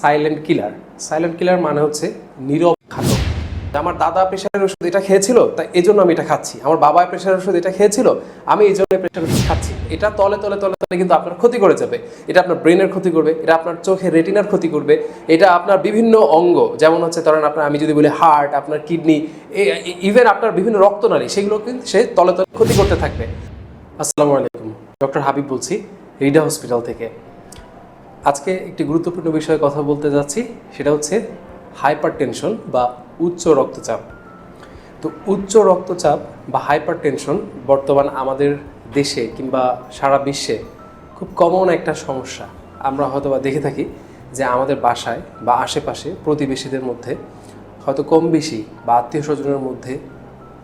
Silent killer silent killer মানে হচ্ছে নীরব ঘাতক আমার দাদা প্রেশারের ওষুধ এটা খেয়েছিল, তাই এই জন্য আমি এটা খাচ্ছি। আমার বাবা প্রেশারের ওষুধ এটা খেয়েছিল, আমি এই জন্য প্রেশার ওষুধ খাচ্ছি। এটা তলে তলে তলে তলে কিন্তু আপনার ক্ষতি করে যাবে। এটা আপনার ব্রেনের ক্ষতি করবে, এটা আপনার চোখের রেটিনার ক্ষতি করবে, এটা আপনার বিভিন্ন অঙ্গ, যেমন হচ্ছে ধরেন আপনার আমি যদি বলি হার্ট আপনার কিডনি ইভেন আপনার বিভিন্ন রক্তনালী, সেগুলো কিন্তু সে তলে তলে ক্ষতি করতে থাকবে। আসসালামু আলাইকুম। ডক্টর হাবিব বলছি, রিডা হসপিটাল থেকে। আজকে একটি গুরুত্বপূর্ণ বিষয়ে কথা বলতে যাচ্ছি, সেটা হচ্ছে হাইপার টেনশন বা উচ্চ রক্তচাপ। তো উচ্চ রক্তচাপ বা হাইপার টেনশন বর্তমান আমাদের দেশে কিংবা সারা বিশ্বে খুব কমন একটা সমস্যা। আমরা হয়তো বা দেখে থাকি যে আমাদের বাসায় বা আশেপাশে প্রতিবেশীদের মধ্যে হয়তো কম বেশি বা আত্মীয় স্বজনের মধ্যে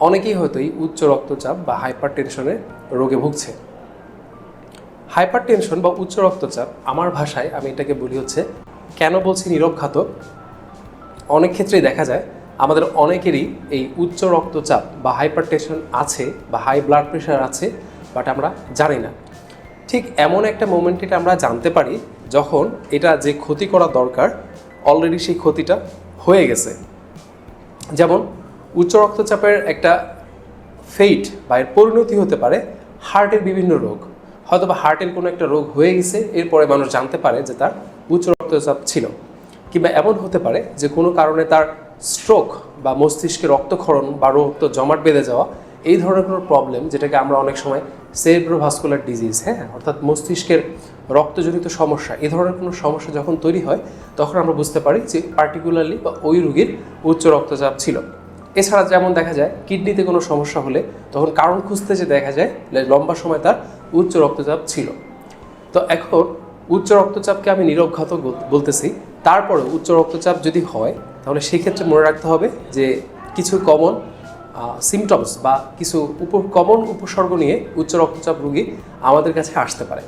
অনেকেই হয়তো এই উচ্চ রক্তচাপ বা হাইপার টেনশনের রোগে ভুগছে। হাইপার টেনশন বা উচ্চ রক্তচাপ, আমার ভাষায় আমি এটাকে বলি হচ্ছে কেন বলছি নীরব ঘাতক অনেক ক্ষেত্রেই দেখা যায় আমাদের অনেকেরই এই উচ্চ রক্তচাপ বা হাইপার টেনশন আছে বা হাই ব্লাড প্রেশার আছে, বাট আমরা জানি না। ঠিক এমন একটা মোমেন্ট এটা আমরা জানতে পারি যখন এটা যে ক্ষতি করা দরকার অলরেডি সেই ক্ষতিটা হয়ে গেছে। যেমন উচ্চ রক্তচাপের একটা ফেইট বা এর পরিণতি হতে পারে হার্টের বিভিন্ন রোগ। হয়তো বা হার্টের কোনো একটা রোগ হয়ে গেছে, এরপরে মানুষ জানতে পারে যে তার উচ্চ রক্তচাপ ছিল। কিংবা এমন হতে পারে যে কোনো কারণে তার স্ট্রোক বা মস্তিষ্কে রক্তক্ষরণ বা রক্ত জমাট বেঁধে যাওয়া, এই ধরনের কোনো প্রবলেম যেটাকে আমরা অনেক সময় সেব্রোভাস্কুলার ডিজিজ হ্যাঁ? অর্থাৎ মস্তিষ্কের রক্তজনিত সমস্যা, এই ধরনের কোনো সমস্যা যখন তৈরি হয়, তখন আমরা বুঝতে পারি যে পার্টিকুলারলি বা ওই রোগীর উচ্চ রক্তচাপ ছিল। এছাড়া যেমন দেখা যায়, কিডনিতে কোনো সমস্যা হলে তখন কারণ খুঁজতে যে দেখা যায় লম্বা সময় তার উচ্চ রক্তচাপ ছিল। তো এখন উচ্চ রক্তচাপকে আমি বল- বলতেছি। তারপরে উচ্চ রক্তচাপ যদি হয়, তাহলে সেক্ষেত্রে মনে রাখতে হবে যে কিছু কমন সিমটমস বা কিছু উপ কমন উপসর্গ নিয়ে উচ্চ রক্তচাপ রোগী আমাদের কাছে আসতে পারে।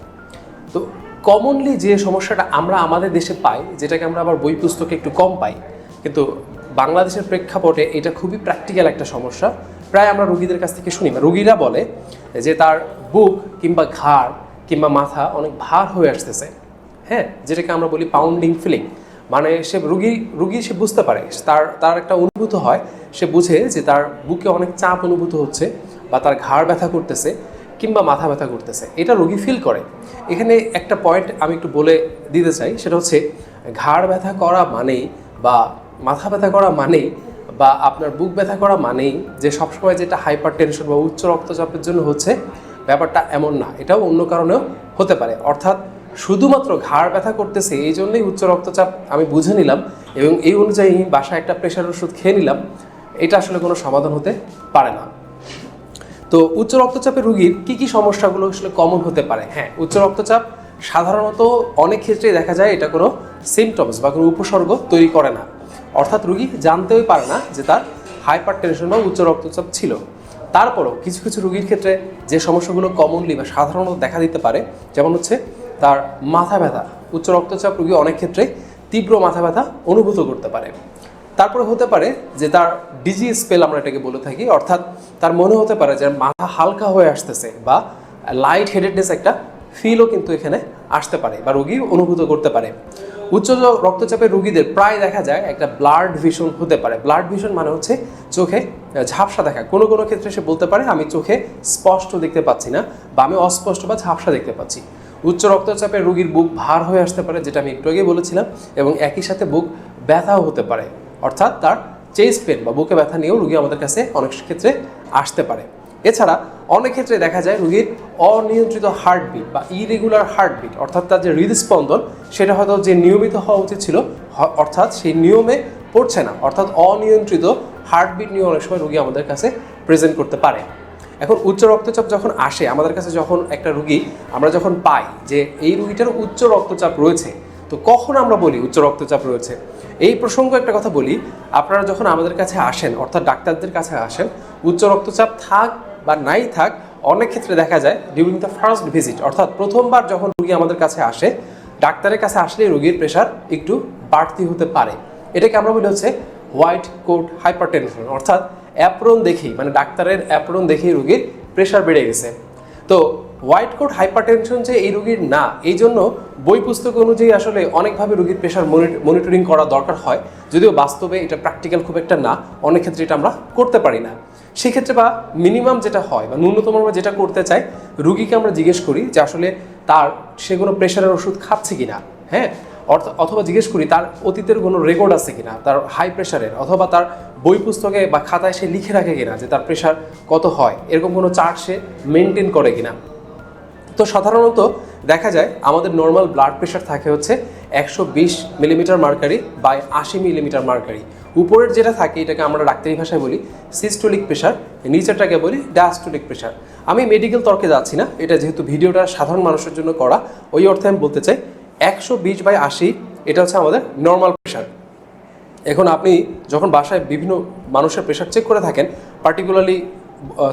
তো কমনলি যে সমস্যাটা আমরা আমাদের দেশে পাই, যেটাকে আমরা আবার বই পুস্তকে একটু কম পাই, কিন্তু বাংলাদেশের প্রেক্ষাপটে এটা খুবই প্র্যাকটিক্যাল একটা সমস্যা। প্রায় আমরা রুগীদের কাছ থেকে শুনি। বা রুগীরা বলে যে তার বুক কিংবা ঘাড় কিংবা মাথা অনেক ভার হয়ে আসতেছে। হ্যাঁ যেটাকে আমরা বলি পাউন্ডিং ফিলিং মানে সে রুগী রুগী সে বুঝতে পারে। তার তার একটা অনুভূত হয়। সে বুঝে যে তার বুকে অনেক চাপ অনুভূত হচ্ছে বা তার ঘাড় ব্যথা করতেছে কিংবা মাথা ব্যথা করতেছে। এটা রোগী ফিল করে। এখানে একটা পয়েন্ট আমি একটু বলে দিতে চাই। সেটা হচ্ছে ঘাড় ব্যথা করা মানেই বা মাথা ব্যথা করা মানেই বা আপনার বুক ব্যথা করা মানেই যে সবসময় যেটা হাইপার টেনশন বা উচ্চ রক্তচাপের জন্য হচ্ছে, ব্যাপারটা এমন না। এটাও অন্য কারণেও হতে পারে। অর্থাৎ শুধুমাত্র ঘাড় ব্যথা করতেছে, এই জন্যই উচ্চ রক্তচাপ আমি বুঝে নিলাম এবং এই অনুযায়ী বাসায় একটা প্রেশার ওষুধ খেয়ে নিলাম, এটা আসলে কোনো সমাধান হতে পারে না। তো উচ্চ রক্তচাপের রোগীর কি কি সমস্যাগুলো আসলে কমন হতে পারে? হ্যাঁ উচ্চ রক্তচাপ সাধারণত অনেক ক্ষেত্রেই দেখা যায় এটা কোনো সিমটমস বা কোনো উপসর্গ তৈরি করে না। অর্থাৎ রুগী জানতেই পারে না যে তার হাইপার টেনশন বা উচ্চ রক্তচাপ ছিল। তারপরও কিছু কিছু রুগীর ক্ষেত্রে যে সমস্যাগুলো কমনলি বা সাধারণত দেখা দিতে পারে, যেমন হচ্ছে তার মাথা ব্যথা। উচ্চ রক্তচাপ রুগী অনেক ক্ষেত্রে তীব্র মাথা ব্যথা অনুভূত করতে পারে। তারপরে হতে পারে যে তার ডিজি স্পেল আমরা এটাকে বলে থাকি, অর্থাৎ তার মনে হতে পারে যে মাথা হালকা হয়ে আসতেছে বা লাইট হেডেডনেস একটা ফিলও কিন্তু এখানে আসতে পারে বা রোগী অনুভূত করতে পারে। উচ্চ রক্তচাপের রোগীদের প্রায় দেখা যায় একটা ব্লাড ভিশন হতে পারে। ব্লাড ভিশন মানে হচ্ছে চোখে ঝাপসা দেখা। কোনো কোনো ক্ষেত্রে সে বলতে পারে, আমি চোখে স্পষ্ট দেখতে পাচ্ছি না বা আমি অস্পষ্ট বা ঝাপসা দেখতে পাচ্ছি। উচ্চ রক্তচাপের রোগীর বুক ভার হয়ে আসতে পারে, যেটা আমি একটু আগে বলেছিলাম, এবং একই সাথে বুক ব্যথাও হতে পারে। অর্থাৎ তার চেস্ট পেন বা বুকে ব্যথা নিয়েও রুগী আমাদের কাছে অনেক ক্ষেত্রে আসতে পারে। এছাড়া অনেক ক্ষেত্রে দেখা যায় রুগীর অনিয়ন্ত্রিত হার্টবিট বা ইরেগুলার হার্টবিট অর্থাৎ তার যে হৃদস্পন্দন, সেটা হয়তো যে নিয়মিত হওয়া উচিত ছিল অর্থাৎ সেই নিয়মে পড়ছে না। অর্থাৎ অনিয়ন্ত্রিত হার্টবিট নিয়ে অনেক সময় রুগী আমাদের কাছে প্রেজেন্ট করতে পারে। এখন উচ্চ রক্তচাপ যখন আসে, আমাদের কাছে যখন একটা রুগী আমরা যখন পাই যে এই রুগীটার উচ্চ রক্তচাপ রয়েছে, তো কখন আমরা বলি উচ্চ রক্তচাপ রয়েছে? এই প্রসঙ্গ একটা কথা বলি, আপনারা যখন আমাদের কাছে আসেন, অর্থাৎ ডাক্তারদের কাছে আসেন, উচ্চ রক্তচাপ থাক বা নাই থাক অনেক ক্ষেত্রে দেখা যায় ডিউরিং দ্য ফার্স্ট ভিজিট অর্থাৎ প্রথমবার যখন রুগী আমাদের কাছে আসে, ডাক্তারের কাছে আসলে রুগীর প্রেশার একটু বাড়তি হতে পারে। এটাকে আমরা বলি হচ্ছে হোয়াইট কোট হাইপারটেনশন অর্থাৎ অ্যাপ্রন দেখেই মানে ডাক্তারের অ্যাপ্রন দেখেই রুগীর প্রেশার বেড়ে গেছে। তো হোয়াইট কোট হাইপারটেনশন যে এই রোগীর না, এই জন্য বই পুস্তক অনুযায়ী আসলে অনেকভাবে রোগীর প্রেশার মনিটরিং করা দরকার হয়, যদিও বাস্তবে এটা প্র্যাকটিক্যাল খুব একটা না, অনেক ক্ষেত্রে এটা আমরা করতে পারি না। সেক্ষেত্রে বা মিনিমাম যেটা হয় বা ন্যূনতম আমরা যেটা করতে চাই, রুগীকে আমরা জিজ্ঞেস করি যে আসলে তার সে কোনো প্রেশারের ওষুধ খাচ্ছে কিনা হ্যাঁ? অর্থ- অথবা জিজ্ঞেস করি তার অতীতের কোনো রেকর্ড আছে কিনা, তার হাই প্রেশারের, অথবা তার বই পুস্তকে বা খাতায় সে লিখে রাখে কিনা যে তার প্রেশার কত হয়, এরকম কোনো চার্ট সে মেনটেন করে কিনা। তো সাধারণত দেখা যায় আমাদের নর্মাল ব্লাড প্রেশার থাকে হচ্ছে একশো বিশ মিলিমিটার মার্কারি বাই আশি মিলিমিটার মার্কারি উপরের যেটা থাকে, এটাকে আমরা ডাক্তারি ভাষায় বলি সিস্টোলিক প্রেশার নিচেরটাকে বলি ডায়াস্টোলিক প্রেশার আমি মেডিকেল তর্কে যাচ্ছি না, এটা যেহেতু ভিডিওটা সাধারণ মানুষের জন্য করা, ওই অর্থে আমি বলতে চাই একশো বিশ বাই আশি, এটা হচ্ছে আমাদের নর্মাল প্রেশার এখন আপনি যখন বাসায় বিভিন্ন মানুষের প্রেশার চেক করে থাকেন পার্টিকুলারলি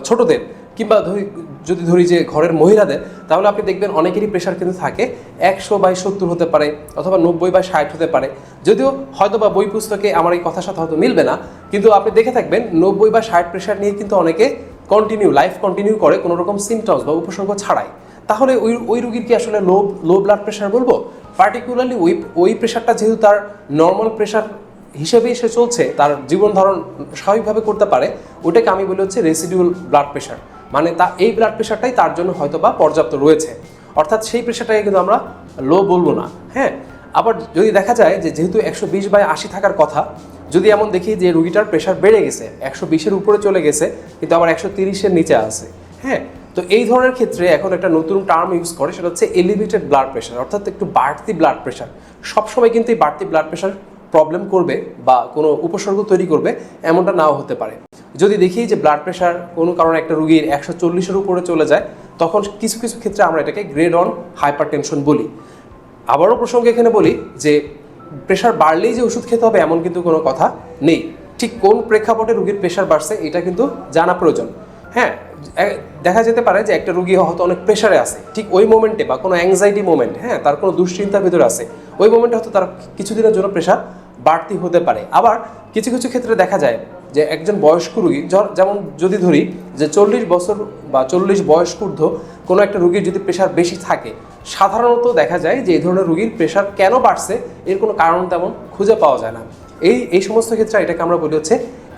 ছোটদের কিংবা ধরি, যদি ধরি যে ঘরের মহিলাদের তাহলে আপনি দেখবেন অনেকেরই প্রেশার কিন্তু থাকে। একশো বাই সত্তর হতে পারে, অথবা নব্বই বাই ষাট হতে পারে। যদিও হয়তো বা বই পুস্তকে আমার এই কথার সাথে হয়তো মিলবে না, কিন্তু আপনি দেখে থাকবেন নব্বই বা ষাট প্রেশার নিয়ে কিন্তু অনেকে কন্টিনিউ লাইফ কন্টিনিউ করে কোনো রকম সিমটমস বা উপসর্গ ছাড়াই। তাহলে ওই ওই রুগীর কি আসলে লো লো ব্লাড প্রেশার বলব? পার্টিকুলারলি ওই ওই প্রেশারটা যেহেতু তার নর্মাল প্রেশার হিসেবেই সে চলছে, তার জীবন ধারণ স্বাভাবিকভাবে করতে পারে ওটাকে আমি বলি হচ্ছে রেসিডিউল ব্লাড প্রেশার মানে তা এই ব্লাড প্রেশারটাই তার জন্য হয়তো বা পর্যাপ্ত রয়েছে। অর্থাৎ সেই প্রেশারটাকে কিন্তু আমরা লো বলব না হ্যাঁ? আবার যদি দেখা যায় যে যেহেতু একশো বিশ বাই আশি থাকার কথা, যদি এমন দেখি যে রুগীটার প্রেশার বেড়ে গেছে, একশো বিশের উপরে চলে গেছে, কিন্তু আবার একশো তিরিশের নিচে আছে হ্যাঁ? তো এই ধরনের ক্ষেত্রে এখন একটা নতুন টার্ম ইউজ করে, সেটা হচ্ছে এলিভেটেড ব্লাড প্রেশার অর্থাৎ একটু বাড়তি ব্লাড প্রেশার সবসময় কিন্তু এই বাড়তি ব্লাড প্রেশার প্রবলেম করবে বা কোনো উপসর্গ তৈরি করবে, এমনটা নাও হতে পারে। যদি দেখি যে ব্লাড প্রেশার কোনো কারণে একটা রুগীর একশো চল্লিশের উপরে চলে যায়, তখন কিছু কিছু ক্ষেত্রে আমরা এটাকে গ্রেড অন হাইপার টেনশন বলি। আবারও প্রসঙ্গে এখানে বলি যে প্রেশার বাড়লেই যে ওষুধ খেতে হবে এমন কিন্তু কোনো কথা নেই। ঠিক কোন প্রেক্ষাপটে রুগীর প্রেশার বাড়ছে, এটা কিন্তু জানা প্রয়োজন। হ্যাঁ দেখা যেতে পারে যে একটা রুগী হয়তো অনেক প্রেশারে আছে। ঠিক ওই মোমেন্টে বা কোনো অ্যাংজাইটি মোমেন্ট হ্যাঁ তার কোনো দুশ্চিন্তার ভিতরে আছে। ওই মোমেন্টে হয়তো তার কিছুদিনের জন্য প্রেশার বাড়তি হতে পারে। আবার কিছু কিছু ক্ষেত্রে দেখা যায় যে একজন বয়স্ক রুগী যেমন যদি ধরি যে চল্লিশ বছর বা চল্লিশ বয়স্ক ঊর্ধ্ব কোনো একটা রুগীর যদি প্রেশার বেশি থাকে, সাধারণত দেখা যায় যে এই ধরনের রুগীর প্রেশার কেন বাড়ছে এর কোনো কারণ তেমন খুঁজে পাওয়া যায় না। এই এই সমস্ত ক্ষেত্রে এটাকে আমরা বলি হচ্ছে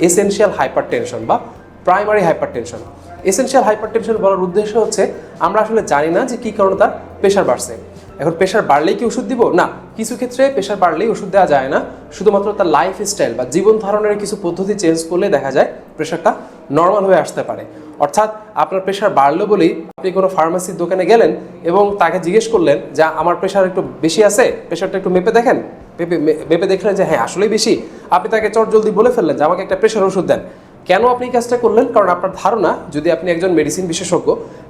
এসেনশিয়াল হাইপার টেনশন বা primary hypertension essential hypertension বলার উদ্দেশ্য হচ্ছে আমরা আসলে জানি না যে কী কারণে তার প্রেশার বাড়ছে। এখন প্রেশার বাড়লেই কি ওষুধ দিব? না, কিছু ক্ষেত্রে প্রেশার বাড়লেই ওষুধ দেওয়া যায় না। শুধুমাত্র তার লাইফ স্টাইল বা জীবন ধারণের কিছু পদ্ধতি চেঞ্জ করলে দেখা যায় প্রেশারটা নর্মাল হয়ে আসতে পারে। অর্থাৎ আপনার প্রেশার বাড়লো বলেই আপনি কোনো ফার্মাসির দোকানে গেলেন এবং তাকে জিজ্ঞেস করলেন যে, আমার প্রেশার একটু বেশি আছে? প্রেশারটা একটু মেপে দেখেন। মেপে দেখলেন যে হ্যাঁ আসলেই বেশি। আপনি তাকে চট জলদি বলে ফেললেন যে, আমাকে একটা প্রেশার ওষুধ দেন। কেন আপনি কাজটা করলেন? কারণ আপনার ধারণা, যদি আপনি একজন মেডিসিন বিশেষজ্ঞ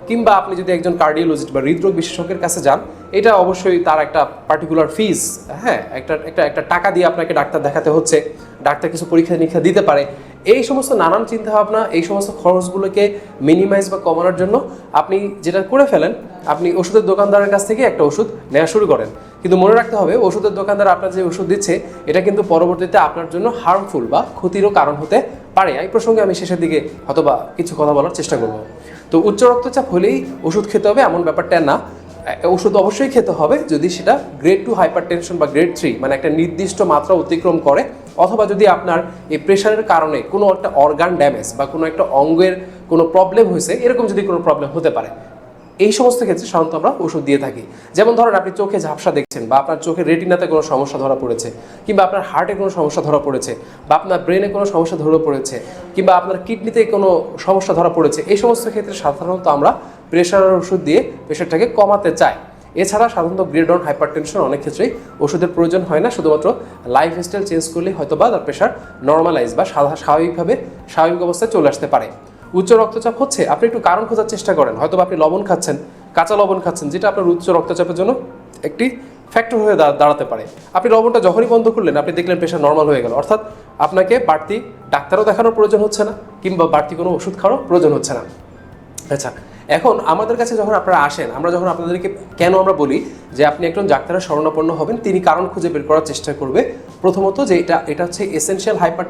কিংবা আপনি যদি একজন কার্ডিওলজিস্ট বা হৃদরোগ বিশেষজ্ঞের কাছে যান, এটা অবশ্যই তার একটা পার্টিকুলার ফিস হ্যাঁ? একটা একটা একটা টাকা দিয়ে আপনাকে ডাক্তার দেখাতে হচ্ছে, ডাক্তার কিছু পরীক্ষা নিরীক্ষা দিতে পারে। এই সমস্ত নানান চিন্তাভাবনা, এই সমস্ত খরচগুলোকে মিনিমাইজ বা কমানোর জন্য আপনি যেটা করে ফেলেন, আপনি ওষুধের দোকানদারের কাছ থেকে একটা ওষুধ নেওয়া শুরু করেন। কিন্তু মনে রাখতে হবে, ওষুধের দোকানদার আপনার যে ওষুধ দিচ্ছে, এটা কিন্তু পরবর্তীতে আপনার জন্য হার্মফুল বা ক্ষতিরও কারণ হতে পারে। এই প্রসঙ্গে আমি শেষের দিকে হয়তোবা কিছু কথা বলার চেষ্টা করব। তো উচ্চ রক্তচাপ হলেই ওষুধ খেতে হবে, এমন ব্যাপারটা না। ওষুধ অবশ্যই খেতে হবে, যদি সেটা গ্রেড টু হাইপার বা গ্রেড থ্রি মানে একটা নির্দিষ্ট মাত্রা অতিক্রম করে অথবা যদি আপনার এই প্রেশারের কারণে কোনো একটা অর্গান ড্যামেজ বা কোনো একটা অঙ্গের কোনো প্রবলেম হয়েছে, এরকম যদি কোনো প্রবলেম হতে পারে, এই সমস্ত ক্ষেত্রে সাধারণত আমরা ওষুধ দিয়ে থাকি। যেমন ধরেন আপনি চোখে ঝাপসা দেখছেন বা আপনার চোখের রেটিনাতে কোনো সমস্যা ধরা পড়েছে, কিংবা আপনার হার্টে কোনো সমস্যা ধরা পড়েছে, বা আপনার ব্রেনে কোনো সমস্যা ধরা পড়েছে, কিংবা আপনার কিডনিতে কোনো সমস্যা ধরা পড়েছে, এই সমস্ত ক্ষেত্রে সাধারণত আমরা প্রেশারের ওষুধ দিয়ে প্রেশারটাকে কমাতে চাই। এছাড়া সাধারণত গ্রেড অন হাইপার টেনশন অনেক ক্ষেত্রেই ওষুধের প্রয়োজন হয় না, শুধুমাত্র লাইফ স্টাইল চেঞ্জ করলে হয়তো বা তার প্রেশার নর্মালাইজ বা স্বাভাবিকভাবে স্বাভাবিক অবস্থায় চলে আসতে পারে। উচ্চ রক্তচাপ হচ্ছে, আপনি একটু কারণ খোঁজার চেষ্টা করেন হয়তো আপনি লবণ খাচ্ছেন, কাঁচা লবণ খাচ্ছেন, যেটা আপনার উচ্চ রক্তচাপের জন্য একটি ফ্যাক্টর হয়ে দাঁড়াতে পারে। আপনি লবণটা যখনই বন্ধ করলেন, আপনি দেখলেন প্রেশার নর্মাল হয়ে গেল। অর্থাৎ আপনাকে বাড়তি ডাক্তারও দেখানোর প্রয়োজন হচ্ছে না, কিংবা বাড়তি কোনো ওষুধ খাওয়ারও প্রয়োজন হচ্ছে না। আচ্ছা এখন আমাদের কাছে যখন আপনারা আসেন, আমরা যখন আপনাদেরকে কেন আমরা বলি যে আপনি একজন ডাক্তারের শরণাপন্ন হবেন, তিনি কারণ খুঁজে বের করার চেষ্টা করবে। প্রথমত যে এটা এটা হচ্ছে এসেনশিয়াল হাইপার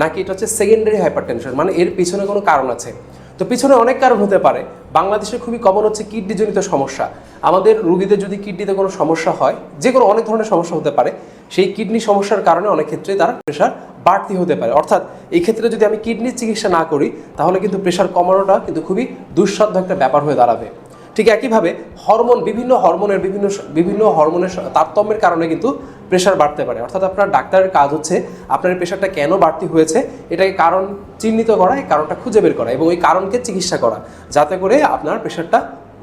নাকি এটা হচ্ছে সেকেন্ডারি হাইপার মানে এর পিছনে কোনো কারণ আছে? তো পিছনে অনেক কারণ হতে পারে। বাংলাদেশে খুবই কমন হচ্ছে কিডনিজনিত সমস্যা। আমাদের রুগীদের যদি কিডনিতে কোনো সমস্যা হয় যে কোনো অনেক ধরনের সমস্যা হতে পারে, সেই কিডনি সমস্যার কারণে অনেক ক্ষেত্রে তার প্রেশার বাড়তি হতে পারে। অর্থাৎ এই ক্ষেত্রে যদি আমি কিডনির চিকিৎসা না করি, তাহলে কিন্তু প্রেশার কমানোটা কিন্তু খুবই দুঃসাধ্য একটা ব্যাপার হয়ে দাঁড়াবে। ঠিক একইভাবে হরমোন, বিভিন্ন হরমোনের বিভিন্ন বিভিন্ন হরমোনের তারতম্যের কারণে কিন্তু প্রেশার বাড়তে পারে। অর্থাৎ আপনার ডাক্তারের কাজ হচ্ছে আপনার প্রেশারটা কেন বাড়তি হয়েছে, এটাকে কারণ চিহ্নিত করা, এই কারণটা খুঁজে বের করা এবং ওই কারণকে চিকিৎসা করা, যাতে করে আপনার প্রেশারটা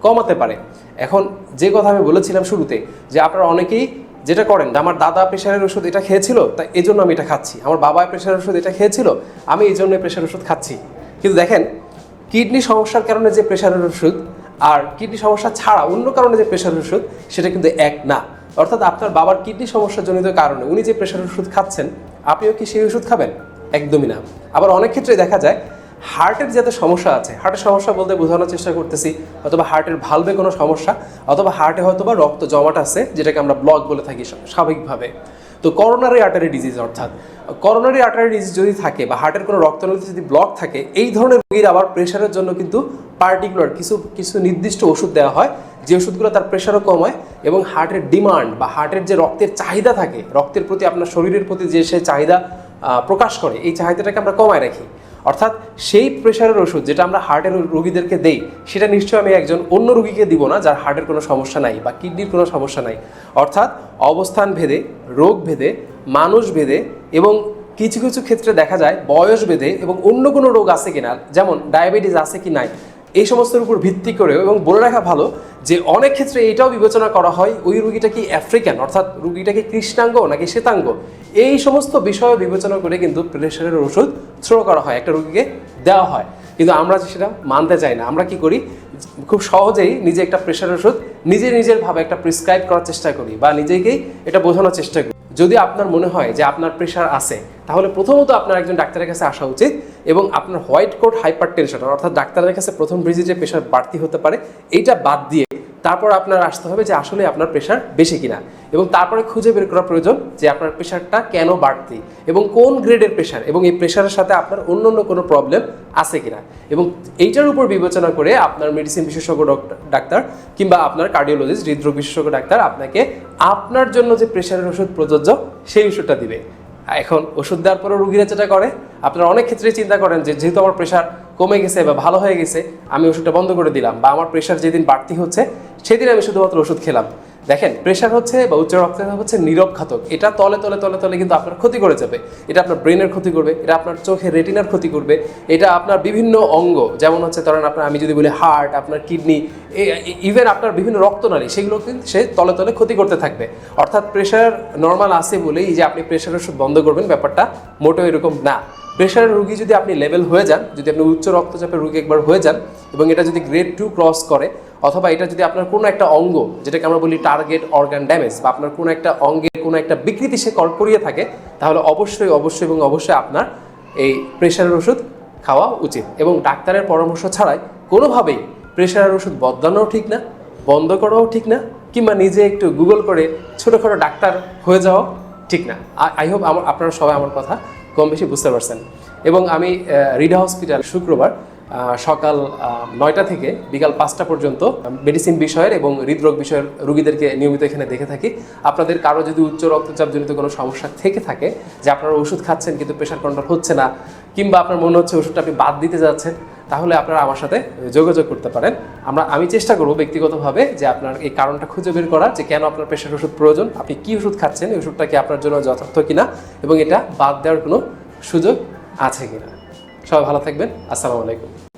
কমাতে পারে। এখন যে কথা আমি বলেছিলাম শুরুতে, যে আপনারা অনেকেই যেটা করেন আমার দাদা প্রেশারের ওষুধ এটা খেয়েছিল তাই এই জন্য আমি এটা খাচ্ছি। আমার বাবা প্রেশারের ওষুধ এটা খেয়েছিল, আমি এই জন্য প্রেশার ওষুধ খাচ্ছি। কিন্তু দেখেন, কিডনি সমস্যার কারণে যে প্রেশারের ওষুধ আর কিডনি সমস্যা ছাড়া অন্য কারণে যে প্রেশার ওষুধ, সেটা কিন্তু এক না। অর্থাৎ আপনার বাবার কিডনি সমস্যাজনিত কারণে উনি যে প্রেশার ওষুধ খাচ্ছেন, আপনিও কি সেই ওষুধ খাবেন? একদমই না। আবার অনেক ক্ষেত্রে দেখা যায় হার্টের যাতে সমস্যা আছে হার্টের সমস্যা বলতে বোঝানোর চেষ্টা করতেছি, অথবা হার্টের ভালভে কোনো সমস্যা, অথবা হার্টে হয়তো বা রক্ত জমাট আছে, যেটাকে আমরা ব্লক বলে থাকি স্বাভাবিকভাবে। তো করোনারি আর্টারি ডিজিজ অর্থাৎ করোনারি আর্টারি ডিজিজ যদি থাকে বা হার্টের কোনো রক্তনালীতে যদি ব্লক থাকে, এই ধরনের রোগীর আবার প্রেশারের জন্য কিন্তু পার্টিকুলার কিছু কিছু নির্দিষ্ট ওষুধ দেওয়া হয়, যে ওষুধগুলো তার প্রেশারও কমায় এবং হার্টের ডিমান্ড বা হার্টের যে রক্তের চাহিদা থাকে, রক্তের প্রতি আপনার শরীরের প্রতি যে সে চাহিদা প্রকাশ করে, এই চাহিদাটাকে আমরা কমায় রাখি। অর্থাৎ সেই প্রেশারের ওষুধ যেটা আমরা হার্টের রোগীদেরকে দেই, সেটা নিশ্চয়ই আমি একজন অন্য রোগীকে দিব না যার হার্টের কোনো সমস্যা নাই বা কিডনির কোনো সমস্যা নাই। অর্থাৎ অবস্থান ভেদে, রোগ ভেদে, মানুষ ভেদে এবং কিছু কিছু ক্ষেত্রে দেখা যায় বয়স ভেদে এবং অন্য কোনো রোগ আছে কিনা, যেমন ডায়াবেটিস আছে কি নাই এই সমস্তের উপর ভিত্তি করে এবং বলে রাখা ভালো যে অনেক ক্ষেত্রে এটাও বিবেচনা করা হয় ওই রুগীটা কি আফ্রিকান, অর্থাৎ রুগীটা কি কৃষ্ণাঙ্গ নাকি শ্বেতাঙ্গ? এই সমস্ত বিষয় বিবেচনা করে কিন্তু প্রেশারের ওষুধ থ্রো করা হয়, একটা রুগীকে দেওয়া হয়। কিন্তু আমরা সেটা মানতে চাই না, আমরা কি করি? খুব সহজেই নিজে একটা প্রেশার ওষুধ নিজে নিজের ভাবে একটা প্রিসক্রাইব করার চেষ্টা করি বা নিজেকেই এটা বোঝানোর চেষ্টা করি। যদি আপনার মনে হয় যে আপনার প্রেশার আছে, তাহলে প্রথমত আপনার একজন ডাক্তারের কাছে আসা উচিত এবং আপনার হোয়াইট কোট হাইপার টেনশন অর্থাৎ ডাক্তারের কাছে প্রথম ভিজিটে প্রেশার বাড়তি হতে পারে, এইটা বাদ দিয়ে তারপর আপনার আসতে হবে যে আসলে আপনার প্রেশার বেশি কিনা। এবং তারপরে খুঁজে বের করা প্রয়োজন যে আপনার প্রেশারটা কেন বাড়তি এবং কোন গ্রেডের প্রেশার এবং এই প্রেশারের সাথে আপনার অন্য অন্য কোনো প্রবলেম আছে কিনা। এবং এইটার উপর বিবেচনা করে আপনার মেডিসিন বিশেষজ্ঞ ডাক্তার কিংবা আপনার কার্ডিওলজিস্ট, হৃদরোগ বিশেষজ্ঞ ডাক্তার আপনাকে আপনার জন্য যে প্রেশারের ওষুধ প্রযোজ্য, সেই ওষুধটা দিবে। এখন ওষুধ দেওয়ার পরে রুগীরা যেটা করে, আপনারা অনেক ক্ষেত্রেই চিন্তা করেন যে যেহেতু আমার প্রেশার কমে গেছে বা ভালো হয়ে গেছে, আমি ওষুধটা বন্ধ করে দিলাম বা আমার প্রেশার যেদিন বাড়তি হচ্ছে, সেদিন আমি শুধুমাত্র ওষুধ খেলাম। দেখেন প্রেশার হচ্ছে বা উচ্চ রক্তচাপ হচ্ছে নীরব ঘাতক। এটা তলে তলে তলে তলে কিন্তু আপনার ক্ষতি করে যাবে। এটা আপনার ব্রেনের ক্ষতি করবে, এটা আপনার চোখের রেটিনার ক্ষতি করবে, এটা আপনার বিভিন্ন অঙ্গ, যেমন হচ্ছে ধরেন আপনার, আমি যদি বলি হার্ট আপনার কিডনি ইভেন আপনার বিভিন্ন রক্তনালী, সেগুলো কিন্তু সে তলে তলে ক্ষতি করতে থাকবে। অর্থাৎ প্রেশার নর্মাল আছে বলেই যে আপনি প্রেশার ওষুধ বন্ধ করবেন, ব্যাপারটা মোটেও এরকম না। প্রেশারের রুগী যদি আপনি লেভেল হয়ে যান, যদি আপনি উচ্চ রক্তচাপের রুগী একবার হয়ে যান এবং এটা যদি গ্রেড টু ক্রস করে, অথবা এটা যদি আপনার কোনো একটা অঙ্গ, যেটাকে আমরা বলি টার্গেট অর্গান ড্যামেজ বা আপনার কোনো একটা অঙ্গের কোনো একটা বিকৃতি সে কর- করিয়ে থাকে, তাহলে অবশ্যই অবশ্যই এবং অবশ্যই আপনার এই প্রেশারের ওষুধ খাওয়া উচিত। এবং ডাক্তারের পরামর্শ ছাড়াই কোনোভাবেই প্রেশারের ওষুধ বদলানোও ঠিক না, বন্ধ করাও ঠিক না, কিংবা নিজে একটু গুগল করে ছোটোখাটো ডাক্তার হয়ে যাওয়া ঠিক না। আই হোপ আমার, আপনারা সবাই আমার কথা কম বেশি বুঝতে পারছেন। এবং আমি রিডা হসপিটাল শুক্রবার সকাল নয়টা থেকে বিকাল পাঁচটা পর্যন্ত মেডিসিন বিষয়ের এবং হৃদরোগ বিষয়ের রুগীদেরকে নিয়মিত এখানে দেখে থাকি। আপনাদের কারও যদি উচ্চ রক্তচাপজনিত কোনো সমস্যা থেকে থাকে, যে আপনারা ওষুধ খাচ্ছেন কিন্তু প্রেশার কন্ট্রোল হচ্ছে না, কিংবা আপনার মনে হচ্ছে ওষুধটা আপনি বাদ দিতে যাচ্ছেন তাহলে আপনারা আমার সাথে যোগাযোগ করতে পারেন। আমরা, আমি চেষ্টা করব ব্যক্তিগতভাবে যে আপনার এই কারণটা খুঁজে বের করা যে কেন আপনার প্রেশার ওষুধ প্রয়োজন, আপনি কি ওষুধ খাচ্ছেন, এই ওষুধটা কি আপনার জন্য যথার্থ কিনা এবং এটা বাদ দেওয়ার কোনো সুযোগ আছে কিনা। সবাই ভালো থাকবেন। আসসালামু আলাইকুম।